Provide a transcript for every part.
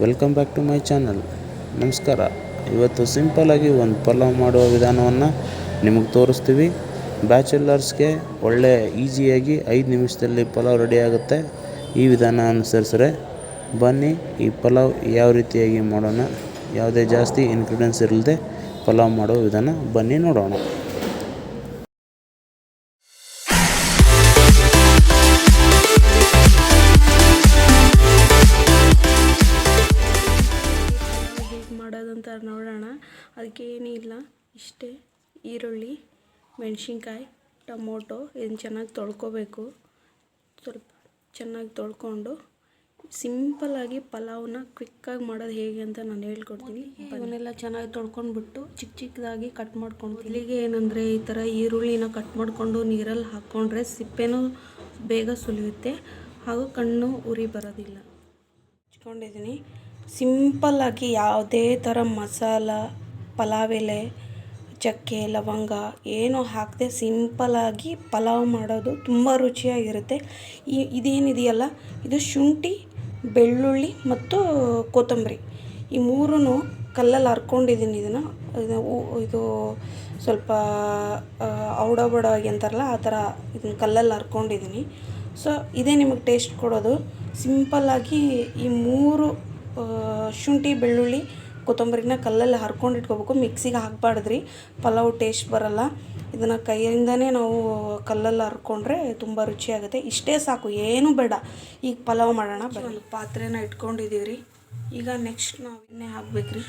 Welcome back to my channel ನಮಸ್ಕಾರ. ಇವತ್ತು ಸಿಂಪಲಾಗಿ ಒಂದು ಪಲಾವ್ ಮಾಡುವ ವಿಧಾನವನ್ನು ನಿಮಗೆ ತೋರಿಸ್ತೀವಿ. ಬ್ಯಾಚುಲರ್ಸ್ಗೆ ಒಳ್ಳೆ ಈಸಿಯಾಗಿ ಐದು ನಿಮಿಷದಲ್ಲಿ ಪಲಾವ್ ರೆಡಿ ಆಗುತ್ತೆ. ಈ ವಿಧಾನ ಅನುಸರಿಸ್ರೆ ಬನ್ನಿ, ಈ ಪಲಾವ್ ಯಾವ ರೀತಿಯಾಗಿ ಮಾಡೋಣ, ಯಾವುದೇ ಜಾಸ್ತಿ ಇನ್ಗ್ರೀಡಿಯೆಂಟ್ಸ್ ಇರಲಿದೆ ಪಲಾವ್ ಮಾಡೋ ವಿಧಾನ ಬನ್ನಿ ನೋಡೋಣ. ಅದಕ್ಕೆ ಏನಿಲ್ಲ ಇಷ್ಟೇ. ಈರುಳ್ಳಿ ಮೆಣಸಿನ್ಕಾಯಿ ಟೊಮೊಟೊ ಇದನ್ನು ಚೆನ್ನಾಗಿ ತೊಳ್ಕೊಬೇಕು. ಸ್ವಲ್ಪ ಚೆನ್ನಾಗಿ ತೊಳ್ಕೊಂಡು ಸಿಂಪಲ್ಲಾಗಿ ಪಲಾವ್ನ ಕ್ವಿಕ್ಕಾಗಿ ಮಾಡೋದು ಹೇಗೆ ಅಂತ ನಾನು ಹೇಳ್ಕೊಡ್ತೀನಿ. ಅದನ್ನೆಲ್ಲ ಚೆನ್ನಾಗಿ ತೊಳ್ಕೊಂಡ್ಬಿಟ್ಟು ಚಿಕ್ಕ ಚಿಕ್ಕದಾಗಿ ಕಟ್ ಮಾಡ್ಕೊಂಡು ಇಲ್ಲಿಗೆ ಏನಂದರೆ ಈ ಥರ ಈರುಳ್ಳಿನ ಕಟ್ ಮಾಡಿಕೊಂಡು ನೀರಲ್ಲಿ ಹಾಕ್ಕೊಂಡ್ರೆ ಸಿಪ್ಪೆನೂ ಬೇಗ ಸುಲಿಯುತ್ತೆ ಹಾಗೂ ಕಣ್ಣು ಉರಿ ಬರೋದಿಲ್ಲ. ಹಚ್ಕೊಂಡಿದ್ದೀನಿ. ಸಿಂಪಲ್ಲಾಗಿ ಯಾವುದೇ ಥರ ಮಸಾಲ ಪಲಾವ್ ಎಲೆ ಚಕ್ಕೆ, ಲವಂಗ ಏನು ಹಾಕದೆ ಸಿಂಪಲ್ಲಾಗಿ ಪಲಾವ್ ಮಾಡೋದು ತುಂಬ ರುಚಿಯಾಗಿರುತ್ತೆ. ಈ ಇದೇನಿದೆಯಲ್ಲ, ಇದು ಶುಂಠಿ, ಬೆಳ್ಳುಳ್ಳಿ ಮತ್ತು ಕೊತ್ತಂಬರಿ. ಈ ಮೂರೂ ಕಲ್ಲಲ್ಲಿ ಹರ್ಕೊಂಡಿದ್ದೀನಿ ಇದನ್ನು. ಇದು ಇದು ಸ್ವಲ್ಪ ಔಡ ಬಡವಾಗಿ ಅಂತಾರಲ್ಲ, ಆ ಥರ ಇದನ್ನ ಕಲ್ಲಲ್ಲಿ ಹರ್ಕೊಂಡಿದ್ದೀನಿ. ಸೊ, ಇದೇ ನಿಮಗೆ ಟೇಸ್ಟ್ ಕೊಡೋದು. ಸಿಂಪಲ್ಲಾಗಿ ಈ ಮೂರು ಶುಂಠಿ, ಬೆಳ್ಳುಳ್ಳಿ ಕೊತ್ತಂಬರಿನ ಕಲ್ಲಲ್ಲಿ ಹರ್ಕೊಂಡು ಇಟ್ಕೋಬೇಕು. ಮಿಕ್ಸಿಗೆ ಹಾಕ್ಬಾರ್ದ್ರಿ. ಪಲಾವ್ ಟೇಸ್ಟ್ ಬರಲ್ಲ. ಇದನ್ನು ಕೈಯಿಂದನೇ ನಾವು ಕಲ್ಲಲ್ಲಿ ಹರ್ಕೊಂಡ್ರೆ ತುಂಬ ರುಚಿಯಾಗುತ್ತೆ. ಇಷ್ಟೇ ಸಾಕು ಏನೂ ಬೇಡ. ಈಗ ಪಲಾವ್ ಮಾಡೋಣ ಬನ್ನಿ. ಪಾತ್ರೆನ ಇಟ್ಕೊಂಡಿದ್ದೀವಿ ರೀ ಈಗ ನೆಕ್ಸ್ಟ್ ನಾವು ಎಣ್ಣೆ ಹಾಕ್ಬೇಕ್ರಿ.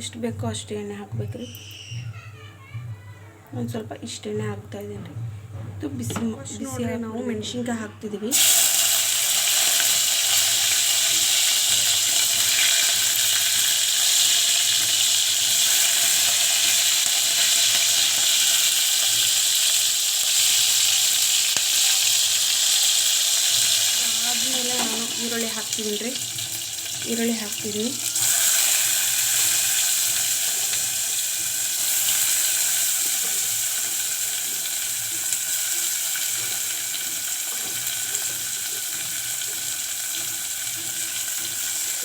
ಎಷ್ಟು ಬೇಕೋ ಅಷ್ಟು ಎಣ್ಣೆ ಹಾಕ್ಬೇಕ್ರಿ. ಒಂದು ಸ್ವಲ್ಪ ಇಷ್ಟು ಎಣ್ಣೆ ಹಾಕ್ತಾ ಇದ್ದೀನಿ ರೀ. ಇದು ಬಿಸಿ ಬಿಸಿ ನಾವು ಮೆಣಸಿನ್ಕಾಯಿ ಹಾಕ್ತಿದ್ದೀವಿ. ಆದಮೇಲೆ ನಾನು ಈರುಳ್ಳಿ ಹಾಕ್ತೀನಿ ರೀ. ಈರುಳ್ಳಿ ಹಾಕ್ತೀನಿ.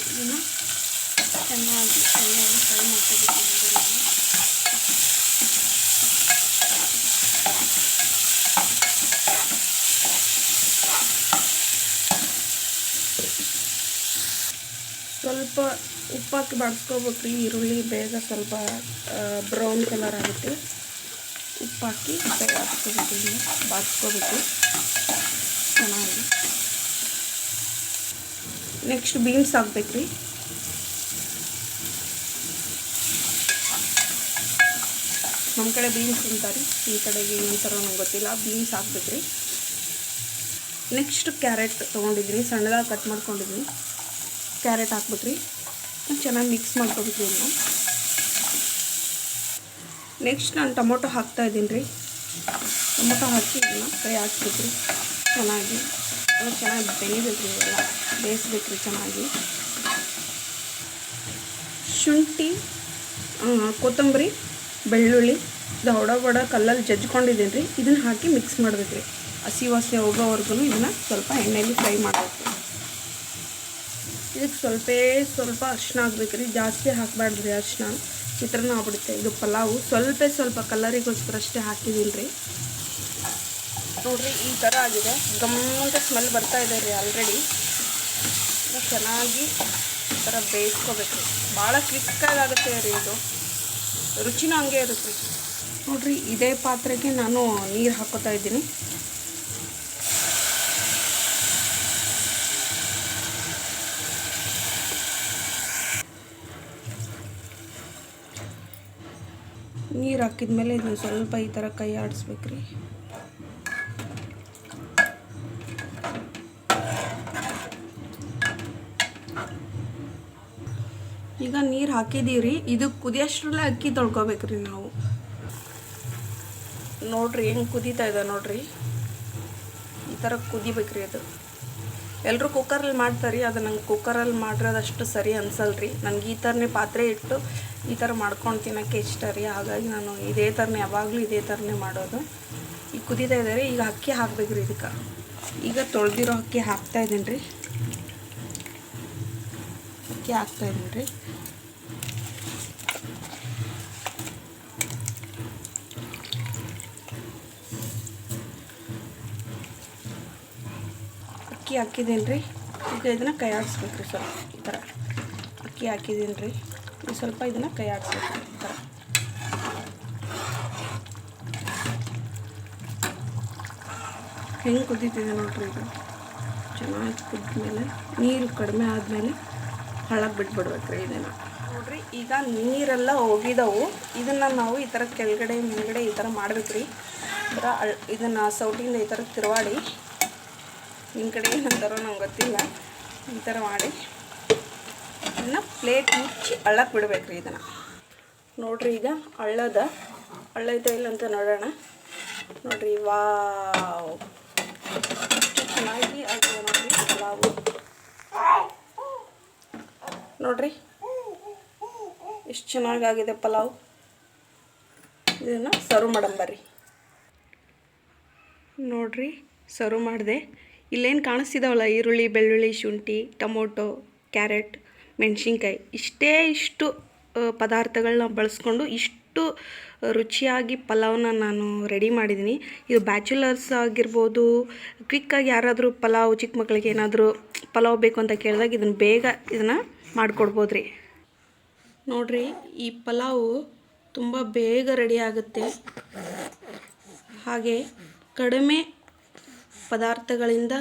ಇದನ್ನು ಚೆನ್ನಾಗಿ ಚೆನ್ನಾಗಿ ಫ್ರೈ ಮಾಡ್ಕೋಬೇಕು ಈರುಳ್ಳಿನ. ಸ್ವಲ್ಪ ಉಪ್ಪಾಕಿ ಬಾಡಿಸ್ಕೋಬೇಕ್ರಿ ಈರುಳ್ಳಿ, ಬೇಗ ಸ್ವಲ್ಪ ಬ್ರೌನ್ ಕಲರ್ ಆಗುತ್ತೆ. ಉಪ್ಪಾಕಿ ಇದನ್ನ ಬಾಡಿಸ್ಕೋಬೇಕು ಚೆನ್ನಾಗಿ ನೆಕ್ಸ್ಟ್ ಬೀನ್ಸ್ ಹಾಕ್ಬೇಕ್ರಿ. ನಮ್ಮ ಕಡೆ ಬೀನ್ಸ್ ತಿಂತಾರೆ. ಈ ಕಡೆಗೆ ಈ ಥರ ನಂಗೆ ಗೊತ್ತಿಲ್ಲ. ಬೀನ್ಸ್ ಹಾಕ್ಬೇಕ್ರಿ. ನೆಕ್ಸ್ಟ್ ಕ್ಯಾರೆಟ್ ತೊಗೊಂಡಿದ್ರಿ. ಸಣ್ಣದಾಗಿ ಕಟ್ ಮಾಡ್ಕೊಂಡಿದ್ದೀನಿ ಕ್ಯಾರೆಟ್ ಹಾಕ್ಬಿಟ್ರಿ. ಚೆನ್ನಾಗಿ ಮಿಕ್ಸ್ ಮಾಡ್ಕೊಬಿಟ್ರಿ ಇನ್ನು ನೆಕ್ಸ್ಟ್ ನಾನು ಟೊಮೊಟೊ ಹಾಕ್ತಾ ಇದ್ದೀನಿ ರೀ ಟೊಮೊಟೊ ಹಾಕಿ ಇದನ್ನ ಫ್ರೈ ಹಾಕ್ಬಿಟ್ರಿ ಚೆನ್ನಾಗಿ. ಅದು ಚೆನ್ನಾಗಿ ಬೆನಿಬೇಕು ರೀ ಇವೆಲ್ಲ. ಬೇಯಿಸ್ಬೇಕು ರೀ ಚೆನ್ನಾಗಿ. ಶುಂಠಿ ಕೊತ್ತಂಬರಿ, ಬೆಳ್ಳುಳ್ಳಿ, ಇದು ಬಡ ಕಲ್ಲಲ್ಲಿ ಜಜ್ಕೊಂಡಿದ್ದೀನಿ ರೀ ಇದನ್ನು ಹಾಕಿ ಮಿಕ್ಸ್ ಮಾಡಬೇಕ್ರಿ. ಹಸಿ ವಾಸಿ ಹೋಗೋವರೆಗೂ ಇದನ್ನು ಸ್ವಲ್ಪ ಎಣ್ಣೆಯಲ್ಲಿ ಫ್ರೈ ಮಾಡಬೇಕು ಇದಕ್ಕೆ ಸ್ವಲ್ಪ ಸ್ವಲ್ಪ ಆಗ್ಬೇಕು ರೀ. ಜಾಸ್ತಿ ಹಾಕಬಾರ್ದು ರೀ ಅರಿಶಿನ ಚಿತ್ರಾನ್ನ ಆಗ್ಬಿಡುತ್ತೆ. ಇದು ಪಲಾವು. ಸ್ವಲ್ಪ ಸ್ವಲ್ಪ ಕಲರಿಗೋಸ್ಕರ ಅಷ್ಟೇ ಹಾಕಿದ್ದೀನಿ ರೀ. ನೋಡ್ರಿ, ಈ ಥರ ಆಗಿದೆ. ಗಮ್ಮಂತ ಸ್ಮೆಲ್ ಬರ್ತಾ ಇದೆ ರೀ ಆಲ್ರೆಡಿ ಚೆನ್ನಾಗಿ ಈ ಥರ ಬೇಯಿಸ್ಕೋಬೇಕು ಭಾಳ ಕ್ವಿಕ್ಕಾಗಿ ಆಗುತ್ತೆ ರೀ ಇದು. ರುಚಿನೂ ಹಂಗೆ ಇರುತ್ತೆ. ನೋಡ್ರಿ, ಇದೇ ಪಾತ್ರೆಗೆ ನಾನು ನೀರು ಹಾಕೋತಾ ಇದ್ದೀನಿ. ನೀರು ಹಾಕಿದ್ಮೇಲೆ ಇದನ್ನ ಸ್ವಲ್ಪ ಈ ಥರ ಕೈ ಆಡಿಸ್ಬೇಕ್ರಿ. ಈಗ ನೀರು ಹಾಕಿದ್ದೀವ್ರಿ ಇದು ಕುದಿಯೋಷ್ಟ್ರಲ್ಲೇ ಅಕ್ಕಿ ತೊಳ್ಕೊಬೇಕ್ರಿ ನಾವು. ನೋಡ್ರಿ ಹೆಂಗೆ ಕುದೀತಾ ಇದೆ ನೋಡ್ರಿ. ಈ ಥರ ಕುದಿಬೇಕ್ರಿ ಅದು. ಎಲ್ಲರೂ ಕುಕ್ಕರಲ್ಲಿ ಮಾಡ್ತಾರೆ ಅದು ನಂಗೆ ಕುಕ್ಕರಲ್ಲಿ ಮಾಡಿರೋದಷ್ಟು ಸರಿ ಅನ್ಸಲ್ರಿ. ನನಗೆ ಈ ಥರನೇ ಪಾತ್ರೆ ಇಟ್ಟು ಈ ಥರ ಮಾಡ್ಕೊಂಡು ತಿನ್ನೋಕ್ಕೆ ಇಷ್ಟ ರೀ ಹಾಗಾಗಿ ನಾನು ಇದೇ ಥರನೇ ಯಾವಾಗಲೂ ಇದೇ ಥರನೇ ಮಾಡೋದು. ಈಗ ಕುದೀತಾ ಇದ್ದಾರೆ ರೀ ಈಗ ಅಕ್ಕಿ ಹಾಕ್ಬೇಕು ರೀ ಇದಕ್ಕೆ. ಈಗ ತೊಳೆದಿರೋ ಅಕ್ಕಿ ಹಾಕ್ತಾ ಇದ್ದೀನಿ ರೀ ಅಕ್ಕಿ ಹಾಕ್ತಾಯಿದ್ದೀನಿ ರೀ ಅಕ್ಕಿ ಹಾಕಿದ್ದೀನಿ ರೀ. ಈಗ ಇದನ್ನು ಕೈ ಆಡಿಸ್ಬೇಕು ರೀ ಸ್ವಲ್ಪ ಈ ಥರ. ಅಕ್ಕಿ ಹಾಕಿದ್ದೀನಿ ರೀ. ಸ್ವಲ್ಪ ಇದನ್ನು ಕೈ ಆಡಿಸ್ಬೇಕು ಈ ಥರ. ಹೆಂಗೆ ಕುದೀತಿದೆ ನೋಡ್ರಿ ಇದು. ಚೆನ್ನಾಗಿ ಕುದ್ಮೇಲೆ ನೀರು ಕಡಿಮೆ ಆದಮೇಲೆ ಹಳಗೆ ಬಿಟ್ಬಿಡ್ಬೇಕು ರೀ ಇದನ್ನು. ನೋಡ್ರಿ, ಈಗ ನೀರೆಲ್ಲ ಹೋಗಿದವು. ಇದನ್ನು ನಾವು ಈ ಥರ ಕೆಳಗಡೆ ಮೇಲ್ಗಡೆ ಈ ಥರ ಮಾಡ್ಬೇಕು ರೀ. ಈ ಥರ ಇದನ್ನು ಸೌಟಿಂದ ಈ ಥರ ತಿರುವಾಡಿ ನಿಮ್ಮ ಕಡೆ ಏನಂತಾರೋ ನಂಗೆ ಗೊತ್ತಿಲ್ಲ. ಈ ಥರ ಮಾಡಿ. ಇದನ್ನು ಪ್ಲೇಟ್ ಮುಚ್ಚಿ ಅಳ್ಳಕ್ಕೆ ಬಿಡ್ಬೇಕು ರೀ ಇದನ್ನು. ನೋಡ್ರಿ ಈಗ ಅಳ್ಳದ ಅಳ್ಳೈತೆ ಇಲ್ಲ ಅಂತ ನೋಡೋಣ. ನೋಡ್ರಿ, ವಾವ್. ಎಷ್ಟು ಚೆನ್ನಾಗಿ ಆಗಿದೆ ನೋಡ್ರಿ, ಪಲಾವು. ನೋಡ್ರಿ. ಎಷ್ಟು ಚೆನ್ನಾಗಾಗಿದೆ ಪಲಾವ್. ಇದನ್ನು ಸರ್ವ್ ಮಾಡಂಬರ್ರಿ ನೋಡ್ರಿ, ಸರ್ವ್ ಮಾಡಿದೆ. ಇಲ್ಲೇನು ಕಾಣಿಸ್ತಿದ್ದಾವಲ್ಲ ಈರುಳ್ಳಿ, ಬೆಳ್ಳುಳ್ಳಿ, ಶುಂಠಿ, ಟೊಮೊಟೊ, ಕ್ಯಾರೆಟ್, ಮೆಣಸಿನ್ಕಾಯಿ. ಇಷ್ಟೇ ಇಷ್ಟು ಪದಾರ್ಥಗಳನ್ನ ಬಳಸ್ಕೊಂಡು ಇಷ್ಟು ರುಚಿಯಾಗಿ ಪಲಾವ್ನ ನಾನು ರೆಡಿ ಮಾಡಿದ್ದೀನಿ ಇದು ಬ್ಯಾಚುಲರ್ಸ್ ಆಗಿರ್ಬೋದು ಕ್ವಿಕ್ಕಾಗಿ ಯಾರಾದರೂ ಪಲಾವ್ ಚಿಕ್ಕ ಮಕ್ಕಳಿಗೆ ಏನಾದರೂ ಪಲಾವ್ ಬೇಕು ಅಂತ ಕೇಳಿದಾಗ ಇದನ್ನು ಬೇಗ ಇದನ್ನು ಮಾಡಿಕೊಡ್ಬೋದು ರೀ ನೋಡ್ರಿ, ಈ ಪಲಾವು ತುಂಬ ಬೇಗ ರೆಡಿ ಆಗುತ್ತೆ. ಹಾಗೆ ಕಡಿಮೆ ಪದಾರ್ಥಗಳಿಂದ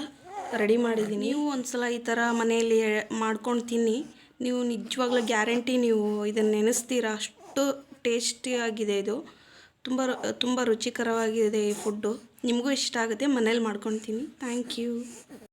ರೆಡಿ ಮಾಡಿದ್ದೀನಿ. ನೀವು ಒಂದ್ಸಲ ಈ ಥರ ಮನೆಯಲ್ಲಿ ಮಾಡ್ಕೊಂಡು ತಿನ್ನಿ. ನೀವು ನಿಜವಾಗ್ಲೂ ಗ್ಯಾರಂಟಿ ನೀವು ಇದನ್ನು ನೆನೆಸ್ತೀರಾ? ಅಷ್ಟು ಟೇಸ್ಟಿಯಾಗಿದೆ ಇದು. ತುಂಬ ತುಂಬ ರುಚಿಕರವಾಗಿದೆ ಈ ಫುಡ್ಡು. ನಿಮಗೂ ಇಷ್ಟ ಆಗುತ್ತೆ, ಮನೇಲಿ ಮಾಡ್ಕೊಂಡು ತಿನ್ನಿ. Thank you.